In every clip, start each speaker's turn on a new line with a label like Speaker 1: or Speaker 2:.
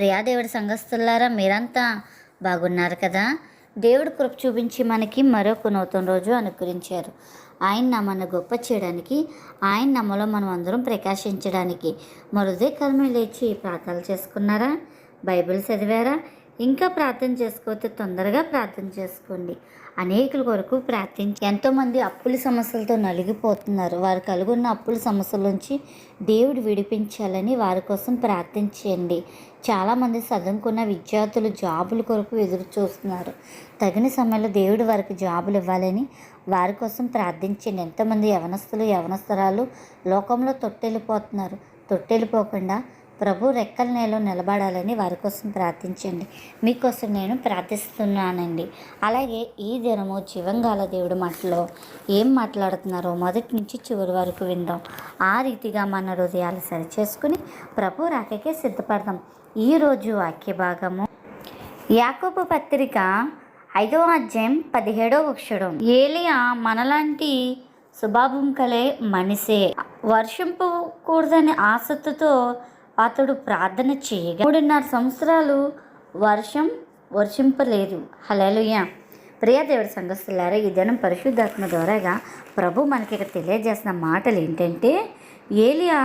Speaker 1: ప్రియా దేవుడి సంఘస్థులారా మీరంతా బాగున్నారు కదా? దేవుడు కృప చూపించి మనకి మరొక నూతన రోజు అనుగ్రహించారు. ఆయన నమ్మను గొప్ప చేయడానికి ఆయన నమ్మలో మనం అందరం ప్రకాశించడానికి. మరుదే కర్మ లేచి ప్రార్థనలు చేసుకున్నారా? బైబిల్ చదివారా? ఇంకా ప్రార్థన చేసుకోతే తొందరగా ప్రార్థన చేసుకోండి. అనేకుల కొరకు ప్రార్థించి ఎంతోమంది అప్పుల సమస్యలతో నలిగిపోతున్నారు. వారు కలుగున్న అప్పుల సమస్యల నుంచి దేవుడు విడిపించాలని వారి కోసం ప్రార్థించండి. చాలామంది చదువుకున్న విద్యార్థులు జాబుల కొరకు ఎదురు చూస్తున్నారు తగిన సమయంలో దేవుడు వారికి జాబులు ఇవ్వాలని వారి కోసం ప్రార్థించండి. ఎంతోమంది యవనస్తులు యవనస్తురాలు లోకంలో తొట్టెళ్ళిపోతున్నారు. తొట్టెళ్ళిపోకుండా ప్రభు రెక్కల నేలో నిలబడాలని వారి కోసం ప్రార్థించండి. మీకోసం నేను ప్రార్థిస్తున్నానండి. అలాగే ఈ దినము జీవంగాల దేవుడి మాటలో ఏం మాట్లాడుతున్నారో మొదటి నుంచి చివరి వరకు విందాం. ఆ రీతిగా మన హృదయాలు సరిచేసుకుని ప్రభు రాకకే సిద్ధపడదాం. ఈరోజు వాక్య భాగము యాకోబు పత్రిక ఐదవ అధ్యాయం పదిహేడవ అక్షరం ఏలియా మనలాంటి స్వభావం కలే మనిషే వర్షింపకూడదని ఆసక్తితో అతడు ప్రార్థన చేయగా మూడున్నర సంవత్సరాలు వర్షం వర్షింపలేదు. హలేలుయ ప్రియదేవుడి సంఘస్థులారా ఈ దినం పరిశుద్ధాత్మ ద్వారాగా ప్రభు మనకి ఇక్కడ తెలియజేసిన మాటలు ఏంటంటే ఏలియా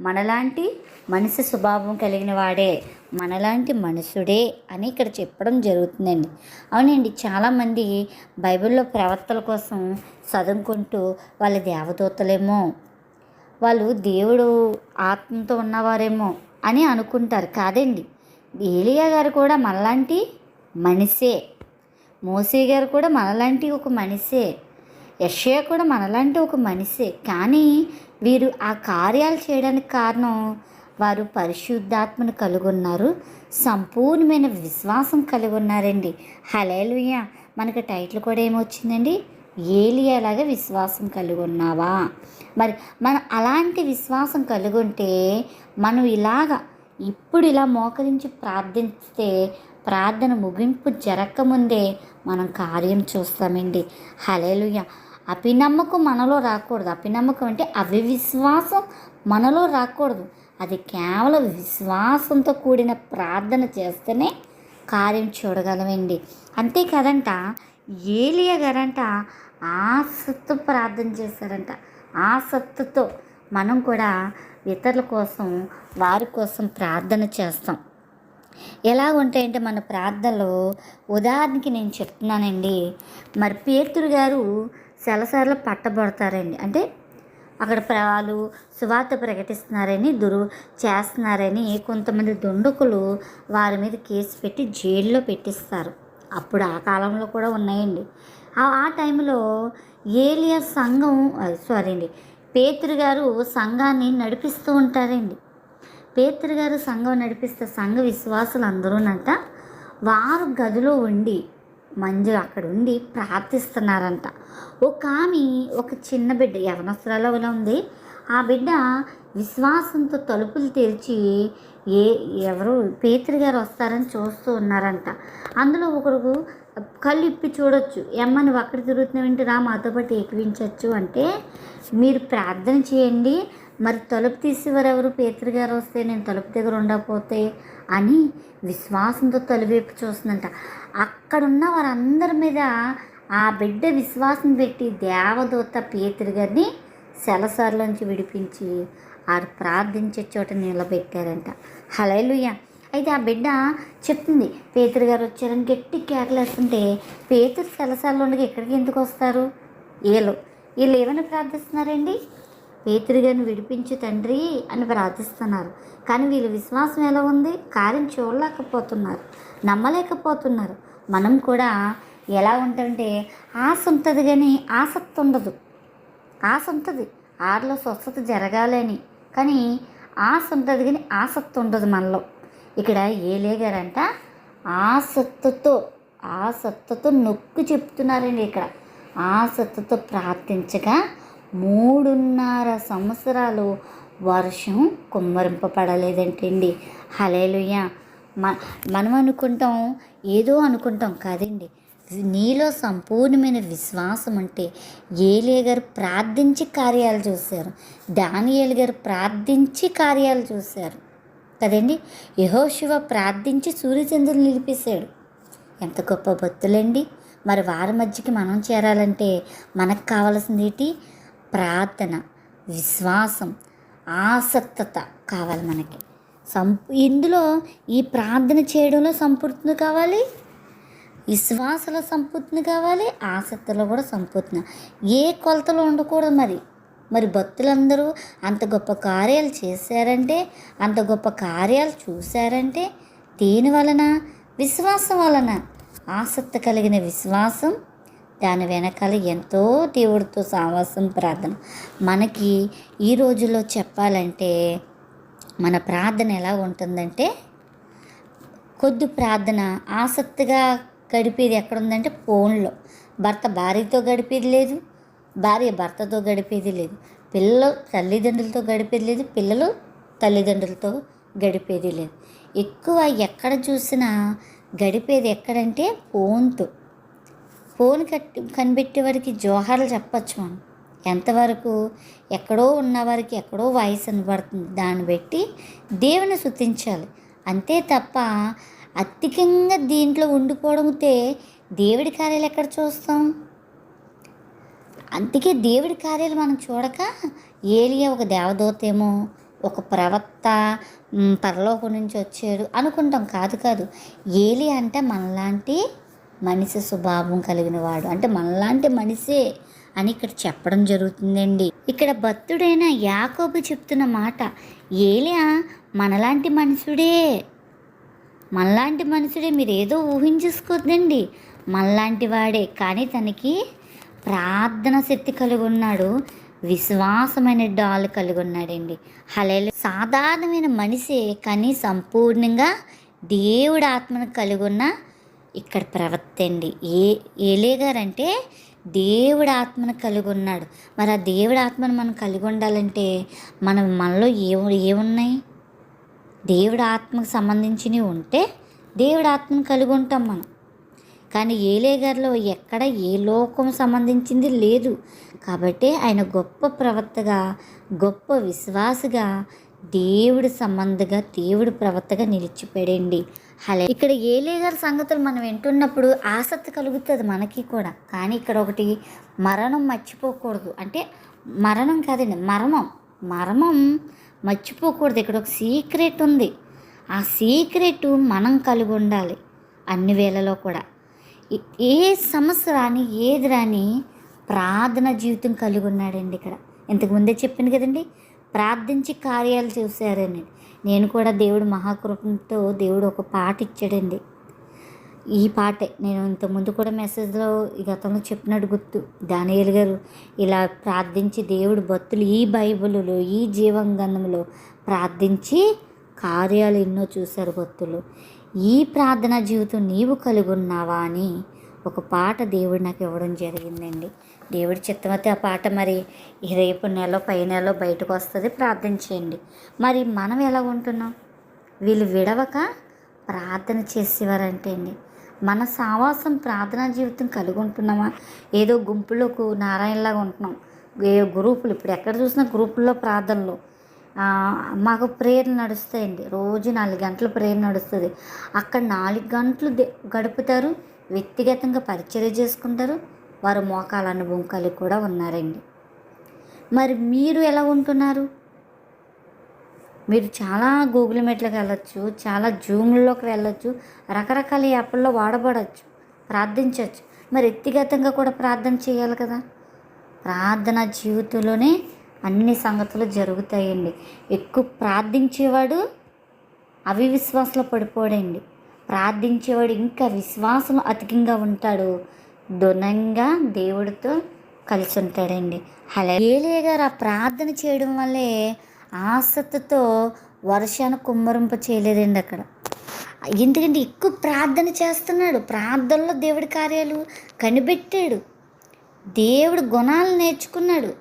Speaker 1: మనలాంటి మనిషి స్వభావం కలిగిన వాడే మనలాంటి మనుషుడే అని ఇక్కడ చెప్పడం జరుగుతుందండి. అవునండి చాలామంది బైబిల్లో ప్రవర్తల కోసం చదువుకుంటూ వాళ్ళ దేవదూతలేమో వాళ్ళు దేవుడు ఆత్మతో ఉన్నవారేమో అని అనుకుంటారు కాదండి. ఏలియా గారు కూడా మనలాంటి మనిషే. మోసే గారు కూడా మనలాంటి ఒక మనిషే. యషయా కూడా మనలాంటి ఒక మనిషే. కానీ వీరు ఆ కార్యాలు చేయడానికి కారణం వారు పరిశుద్ధాత్మను కలిగి ఉన్నారు సంపూర్ణమైన విశ్వాసం కలిగి ఉన్నారండి. హలేలుయ్య మనకు టైటిల్ కూడా ఏమొచ్చిందండి? ఏలియాలాగా విశ్వాసం కలిగి ఉన్నావా మరి మనం అలాంటి విశ్వాసం కలిగి ఉంటే మనం ఇలాగా ఇప్పుడు ఇలా మోకరించి ప్రార్థిస్తే ప్రార్థన ముగింపు జరగకముందే మనం కార్యం చూస్తామండి. హలేలుయ అపినమ్మకం మనలో రాకూడదు. అపినమ్మకం అంటే అవివిశ్వాసం మనలో రాకూడదు. అది కేవలం విశ్వాసంతో కూడిన ప్రార్థన చేస్తేనే కార్యం చూడగలమండి. అంతే కదంట? ఏలియా గారంట ఆసక్తితో ప్రార్థన చేశారంట. ఆసక్తితో మనం కూడా ఇతరుల కోసం వారి కోసం ప్రార్థన చేస్తాం. ఎలా ఉంటాయంటే మన ప్రార్థనలో ఉదాహరణకి నేను చెప్తున్నానండి. మరి పేతురు గారు సెలసార్లు పట్టబడతారండి. అంటే అక్కడ ప్ర- వాళ్ళు సువార్త ప్రకటిస్తున్నారని దురు చేస్తున్నారని కొంతమంది దుండకులు వారి మీద కేసు పెట్టి జైల్లో పెట్టిస్తారు. అప్పుడు ఆ కాలంలో కూడా ఉన్నాయండి. ఆ టైంలో ఏలియా సంఘం సారీ అండి పేతురు గారు సంఘాన్ని నడిపిస్తూ ఉంటారండి. పేతురు గారు సంఘం నడిపిస్తే సంఘ విశ్వాసులు అందరూనంట వారు గదిలో ఉండి మంజు అక్కడ ఉండి ప్రార్థిస్తున్నారంట. ఒక ఆమె ఒక చిన్న బిడ్డ యవనస్త్రాలో ఉంది. ఆ బిడ్డ విశ్వాసంతో తలుపులు తెరిచి ఏ ఎవరు పేతురు గారు వస్తారని చూస్తూ ఉన్నారంట. అందులో ఒకరు కళ్ళు ఇప్పి చూడొచ్చు. ఎమ్మని ఒక్కడి అక్కడ రా మాతో పాటు ఎక్కించవచ్చు అంటే మీరు ప్రార్థన చేయండి. మరి తలుపు తీసేవారెవరు పేతురు గారు వస్తే నేను తలుపు దగ్గర ఉండకపోతే అని విశ్వాసంతో తలువైపు చూస్తుందంట. అక్కడున్న వారందరి మీద ఆ బిడ్డ విశ్వాసం పెట్టి దేవదూత పేతురు గారిని సెలసార్లోంచి విడిపించి వారు ప్రార్థించే చోట నిలబెట్టారంట. హలేలుయ్య అయితే ఆ బిడ్డ చెప్తుంది పేతురు గారు వచ్చారని గట్టి కేకలేస్తుంటే పేతురు సెలసార్లో ఉండగా ఎక్కడికి ఎందుకు వస్తారు? వీళ్ళు వీళ్ళు ఏమైనా ప్రార్థిస్తున్నారండి? పేతురు గారిని విడిపించు తండ్రి అని ప్రార్థిస్తున్నారు. కానీ వీళ్ళ విశ్వాసం ఎలా ఉంది? కార్యం చూడలేకపోతున్నారు నమ్మలేకపోతున్నారు. మనం కూడా ఎలా ఉంటామంటే ఆశ ఉంటుంది కానీ ఆసక్తి ఉండదు. ఆశ ఉంటుంది. ఆడలో స్వస్థత జరగాలని కానీ ఆశ ఉంటుంది కానీ ఆసక్తి ఉండదు మనలో. ఇక్కడ ఏలే గారంట ఆసక్తితో ఆసక్తితో నొక్కి చెప్తున్నారండి ఇక్కడ. ఆసక్తితో ప్రార్థించగా మూడున్నర సంవత్సరాలు వర్షం కుమ్మరింపబడలేదంటండి. హలేలుయ్య మ మనం అనుకుంటాం ఏదో అనుకుంటాం కాదండి. నీలో సంపూర్ణమైన విశ్వాసం ఉంటే ఏలియ గారు ప్రార్థించి కార్యాలు చూశారు. దానియేలు గారు ప్రార్థించి కార్యాలు చూశారు. కదండి? యహోశివ ప్రార్థించి సూర్యచంద్రులు నిలిపేశాడు. ఎంత గొప్ప భక్తులండి. మరి వారి మధ్యకి మనం చేరాలంటే మనకు కావాల్సింది ఏంటి? ప్రార్థన విశ్వాసం ఆసక్తత కావాలి మనకి. సంపూ ఇందులో ఈ ప్రార్థన చేయడంలో సంపూర్తి కావాలి? విశ్వాసలో సంపూర్తి కావాలి ఆసక్తిలో కూడా సంపూర్తి ఏ కొలతలో ఉండకూడదు మరి. మరి భక్తులందరూ అంత గొప్ప కార్యాలు చేశారంటే అంత గొప్ప కార్యాలు చూశారంటే దేని వలన? విశ్వాసం వలన. ఆసక్తి కలిగిన విశ్వాసం దాని వెనకాల ఎంతో దేవుడితో సావాసం ప్రార్థన. మనకి ఈ రోజుల్లో చెప్పాలంటే మన ప్రార్థన ఎలా ఉంటుందంటే కొద్ది ప్రార్థన ఆసక్తిగా గడిపేది ఎక్కడుందంటే ఫోన్లో. భర్త భార్యతో గడిపేది లేదు భార్య భర్తతో గడిపేది లేదు పిల్లలు తల్లిదండ్రులతో గడిపేది లేదు పిల్లలు తల్లిదండ్రులతో గడిపేది లేదు. ఎక్కువ ఎక్కడ చూసినా గడిపేది ఎక్కడంటే ఫోన్తో. ఫోన్ కట్టి కనిపెట్టేవారికి జోహార్లు చెప్పచ్చు మనం. ఎంతవరకు ఎక్కడో ఉన్నవారికి ఎక్కడో వాయిస్ వినబడుతుంది. దాన్ని బట్టి దేవుని శుతించాలి అంతే తప్ప అధికంగా దీంట్లో ఉండిపోవడంతే దేవుడి కార్యాలు ఎక్కడ చూస్తాం? అందుకే దేవుడి కార్యాలు మనం చూడక ఏలియా ఒక దేవదూతేమో ఒక ప్రవక్త పరలోకం నుంచి వచ్చాడు అనుకుంటాం. కాదు కాదు ఏలి అంటే మనలాంటి మనిషి స్వభావం కలిగిన వాడు అంటే మనలాంటి మనిషే అని ఇక్కడ చెప్పడం జరుగుతుందండి. ఇక్కడ భక్తుడైన యాకోబు చెప్తున్న మాట ఏలియా మనలాంటి మనుషుడే మనలాంటి మనుషుడే మీరు ఏదో ఊహించేసుకోద్దండి. మనలాంటి వాడే కానీ తనకి ప్రార్థన శక్తి కలిగి ఉన్నాడు విశ్వాసమైన డాల్ కలిగి ఉన్నాడండి హలే సాధారణమైన మనిషే కానీ సంపూర్ణంగా దేవుడి ఆత్మను కలిగి ఉన్న ఇక్కడ ప్రవర్తండి ఏ ఏలే గారంటే దేవుడి ఆత్మను కలిగి ఉన్నాడు మరి ఆ దేవుడి ఆత్మను మనం కలిగి ఉండాలంటే మనం మనలో ఏ ఏమున్నాయి? దేవుడి ఆత్మకు సంబంధించినవి ఉంటే దేవుడి ఆత్మను కలిగి ఉంటాం మనం. కానీ ఏలే గారిలో ఎక్కడ ఏ లోకం సంబంధించింది లేదు. కాబట్టి ఆయన గొప్ప ప్రవక్తగా గొప్ప విశ్వాసగా దేవుడి సంబంధగా దేవుడి ప్రవక్తగా నిలిచిపెడండి హలే ఇక్కడ ఏలే గారి సంగతులు మనం వింటున్నప్పుడు ఆసక్తి కలుగుతుంది మనకి కూడా. కానీ ఇక్కడ ఒకటి మరణం మర్చిపోకూడదు. అంటే మరణం కాదండి మర్మం మర్మం మర్చిపోకూడదు. ఇక్కడ ఒక సీక్రెట్ ఉంది. ఆ సీక్రెట్ మనం కలిగి ఉండాలి. అన్ని వేళలో కూడా. ఏ- సమస్య రాని ఏది రాని ప్రార్థన జీవితం కలిగి ఉన్నాడండి ఇక్కడ. ఇంతకుముందే చెప్పాను చెప్పింది కదండి ప్రార్థించి కార్యాలు చూశారని. నేను కూడా దేవుడు మహాకృపంతో దేవుడు ఒక పాట ఇచ్చాడండి. ఈ పాటే. నేను ఇంతకుముందు కూడా మెసేజ్లో ఈ గతంలో చెప్పినట్టు గుర్తు. దానియల్ గారు ఇలా ప్రార్థించి దేవుడు భక్తులు ఈ బైబిల్లో ఈ జీవంగంధంలో ప్రార్థించి కార్యాలు ఎన్నో చూశారు భక్తులు. ఈ ప్రార్థనా జీవితం నీవు కలిగి ఉన్నావా అని ఒక పాట దేవుడు నాకు ఇవ్వడం జరిగిందండి. దేవుడి చిత్తమైతే ఆ పాట మరి రేపు నెల పై నెలలో బయటకు వస్తుంది. ప్రార్థించేయండి మరి మనం ఎలా ఉంటున్నాం? వీళ్ళు విడవక ప్రార్థన చేసేవారంటే అండి మన సావాసం ప్రార్థనా జీవితం కలిగి ఉంటున్నామా? ఏదో గుంపులకు నారాయణలాగా ఉంటున్నాం. ఏ గ్రూపులు ఇప్పుడు ఎక్కడ చూసినా గ్రూపుల్లో ప్రార్థనలు. మాకు ప్రేయర్ నడుస్తాయండి. రోజు నాలుగు గంటలు ప్రేయర్ నడుస్తుంది. అక్కడ నాలుగు గంటలు గడుపుతారు. వ్యక్తిగతంగా పరిచర్య చేసుకుంటారు. వారు మోకాల అనుభవం కలిగి కూడా ఉన్నారండి. మరి మీరు ఎలా ఉంటున్నారు? మీరు చాలా గూగుల్ మీట్లకు వెళ్ళొచ్చు చాలా జూమ్లోకి వెళ్ళొచ్చు రకరకాల యాప్ల్లో వాడబడచ్చు ప్రార్థించవచ్చు మరి వ్యక్తిగతంగా కూడా ప్రార్థన చేయాలి కదా? ప్రార్థన జీవితంలోనే అన్ని సంగతులు జరుగుతాయండి. ఎక్కువ ప్రార్థించేవాడు అవివిశ్వాసంలో పడిపోడండి. ప్రార్థించేవాడు ఇంకా విశ్వాసం అధికంగా ఉంటాడు. దొనంగా దేవుడితో కలిసి ఉంటాడండి. అలా ఏలే గారు ఆ ప్రార్థన చేయడం వల్లే ఆసక్తితో వర్షాన్ని కుమ్మరింప చేయలేదండి అక్కడ. ఎందుకంటే ఎక్కువ ప్రార్థన చేస్తున్నాడు. ప్రార్థనలో దేవుడి కార్యాలు కనిపెట్టాడు. దేవుడు గుణాలు నేర్చుకున్నాడు.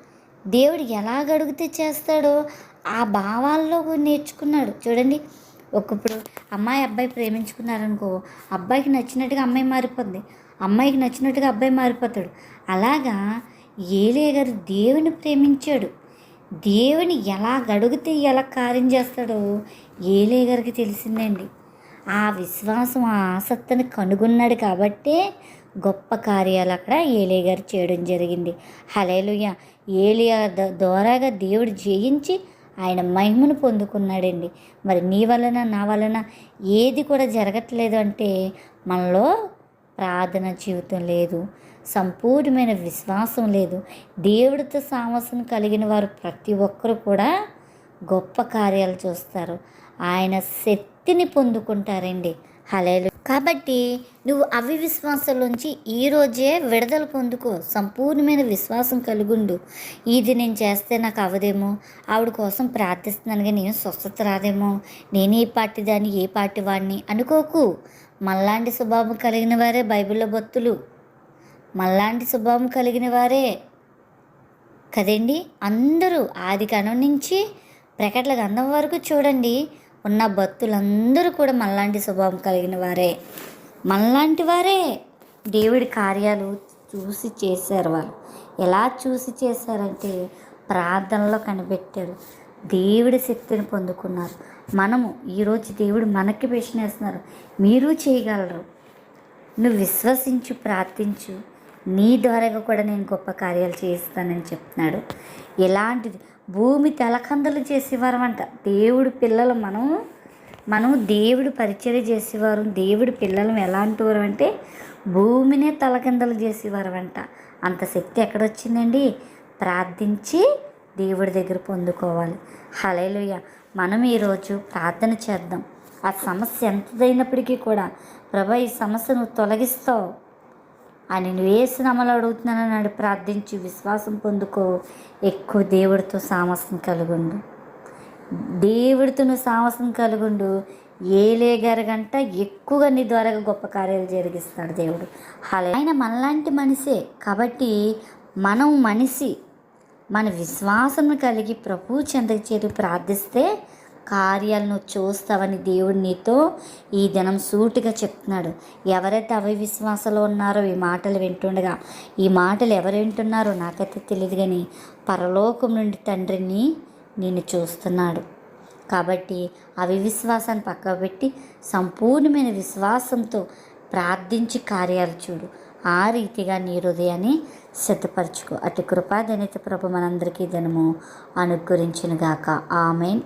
Speaker 1: దేవుడు ఎలాగ అడిగితే చేస్తాడో ఆ భావాల్లో నేర్చుకున్నాడు. చూడండి ఒకప్పుడు అమ్మాయి అబ్బాయి ప్రేమించుకున్నారనుకో అబ్బాయికి నచ్చినట్టుగా అమ్మాయి మారిపోద్ది. అమ్మాయికి నచ్చినట్టుగా అబ్బాయి మారిపోతాడు. అలాగా ఏలే గారు దేవుని ప్రేమించాడు. దేవుని ఎలా గడిగితే ఎలా కార్యం చేస్తాడో ఏలే గారికి తెలిసిందండి. ఆ విశ్వాసం ఆ ఆసక్తిని కనుగొన్నాడు కాబట్టే గొప్ప కార్యాలు అక్కడ ఏలియా గారు చేయడం జరిగింది. హలేలుయ ఏలియా ద- ద్వారాగా దేవుడు జయించి ఆయన మహిమను పొందుకున్నాడండి. మరి నీ వలన నా వలన ఏది కూడా జరగట్లేదు అంటే మనలో ప్రార్థన జీవితం లేదు. సంపూర్ణమైన విశ్వాసం లేదు. దేవుడితో సామస్యం కలిగిన వారు ప్రతి ఒక్కరు కూడా గొప్ప కార్యాలు చూస్తారు. ఆయన శక్తిని పొందుకుంటారండి. హలేలు కాబట్టి నువ్వు అవి ఈరోజే ఈ రోజే విడుదల పొందుకో. సంపూర్ణమైన విశ్వాసం కలుగుండు. ఇది నేను చేస్తే నాకు అవదేమో? ఆవిడ కోసం ప్రార్థిస్తున్నాను కానీ నేను స్వస్థత రాదేమో? నేను ఏ పార్టీ దాన్ని ఏ పార్టీ వాడిని అనుకోకు. మళ్ళాంటి స్వభావం కలిగిన వారే బైబిల్లో భక్తులు. మళ్ళాంటి స్వభావం కలిగిన వారే. కదండి? అందరూ ఆది కణం నుంచి ప్రకటల గంధం వరకు చూడండి. ఉన్న భక్తులందరూ కూడా మనలాంటి స్వభావం కలిగిన వారే. మనలాంటి వారే. దేవుడి కార్యాలు చూసి చేశారు వాళ్ళు. ఎలా చూసి చేశారంటే ప్రార్థనలో కనిపెట్టారు. దేవుడి శక్తిని పొందుకున్నారు. మనము ఈరోజు దేవుడు మనకి వేసినేస్తున్నారు మీరు చేయగలరు. నువ్వు విశ్వసించు ప్రార్థించు. నీ ద్వారాగా కూడా నేను గొప్ప కార్యాలు చేయిస్తానని చెప్తున్నాడు. ఎలాంటిది? భూమి తలకందలు చేసేవారమంట. దేవుడు పిల్లలు మనం మనం దేవుడు పరిచయం చేసేవారు దేవుడు పిల్లలు ఎలాంటి వారు అంటే భూమినే తలకిందలు చేసేవారు అంట అంత శక్తి ఎక్కడొచ్చిందండి? ప్రార్థించి దేవుడి దగ్గర పొందుకోవాలి. హలేలుయ మనం ఈరోజు ప్రార్థన చేద్దాం. ఆ సమస్య ఎంతదైనప్పటికీ కూడా ప్రభా ఈ సమస్య నువ్వు తొలగిస్తావు. అని నువ్వు ఏ శ్రమలు అడుగుతున్నానని నాడు ప్రార్థించి విశ్వాసం పొందుకో. ఎక్కువ దేవుడితో సామస్యం కలుగుండు. దేవుడితో నువ్వు సామస్యం కలుగుండు. ఏలే గంట ఎక్కువగా నీ ద్వారా గొప్ప కార్యాలు జరిగిస్తాడు దేవుడు. అలా ఆయన మనలాంటి మనిషే కాబట్టి మనం మనిషి. మన విశ్వాసం కలిగి ప్రభు చెందకి చేరి ప్రార్థిస్తే కార్యాలను చూస్తావని దేవుడు నీతో ఈ దినం సూటిగా చెప్తున్నాడు. ఎవరైతే అవి విశ్వాసంలో ఉన్నారో ఈ మాటలు వింటుండగా ఈ మాటలు ఎవరు వింటున్నారో నాకైతే తెలియదు కానీ పరలోకం నుండి తండ్రిని నేను చూస్తున్నాడు. కాబట్టి అవి విశ్వాసాన్ని పెట్టి సంపూర్ణమైన విశ్వాసంతో ప్రార్థించి కార్యాలు చూడు. ఆ రీతిగా నీ హృదయాన్ని సిద్ధపరచుకో. అటు కృపాదనిత ప్రభు మనందరికీ దినము అనుగ్రహించునుగాక. ఆమెన్.